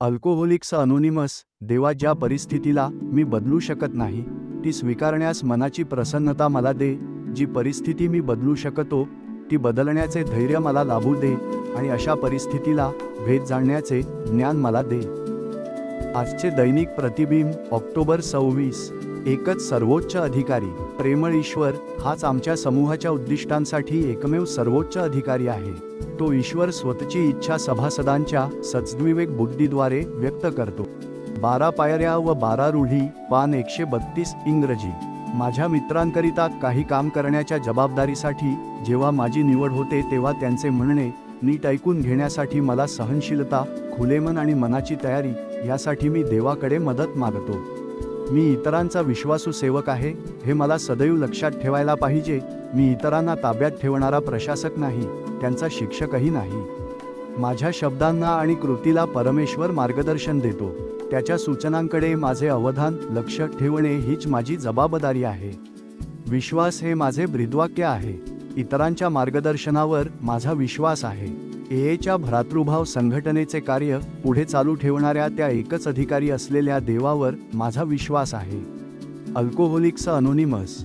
Alcoholics anonymous देवा ज्या परिस्थितीला मी बदलू शकत नाही ती स्वीकारण्यास मनाची प्रसन्नता मला दे जी परिस्थिती मी बदलू शकतो ती बदलण्याचे धैर्य मला लाभू दे आणि अशा परिस्थितीला भेद जाणण्याचे ज्ञान मला दे. आजचे दैनिक प्रतिबिंब ऑक्टोबर सव्वीस. एकच सर्वोच्च अधिकारी. प्रेमळ ईश्वर हाच आमच्या समूहाच्या उद्दिष्टांसाठी एकमेव सर्वोच्च अधिकारी आहे. तो ईश्वर स्वतःची इच्छा सभासदांच्या सद्विवेक बुद्धीद्वारे व्यक्त करतो. बारा पायऱ्या व बारा रूढी पान एकशे बत्तीस इंग्रजी. माझ्या मित्रांकरिता काही काम करण्याच्या जबाबदारीसाठी जेव्हा माझी निवड होते तेव्हा त्यांचे म्हणणे नीट ऐकून घेण्यासाठी मला सहनशीलता खुलेमन आणि मनाची तयारी यासाठी मी देवाकडे मदत मागतो. मी इतरांचा विश्वासू सेवक आहे हे मला सदैव लक्षात ठेवायला पाहिजे. मी इतरांना ताब्यात ठेवणारा प्रशासक नाही त्यांचा शिक्षकही नाही. माझ्या शब्दांना आणि कृतीला परमेश्वर मार्गदर्शन देतो. त्याच्या सूचनांकडे माझे अवधान लक्ष ठेवणे हीच माझी जबाबदारी आहे. विश्वास हे माझे ब्रीदवाक्य आहे. इतरांच्या मार्गदर्शनावर माझा विश्वास आहे. एएच्या भ्रातृभाव संघटनेचे कार्य पुढे चालू ठेवणाऱ्या त्या एकच अधिकारी असलेल्या देवावर माझा विश्वास आहे. Alcoholics anonymous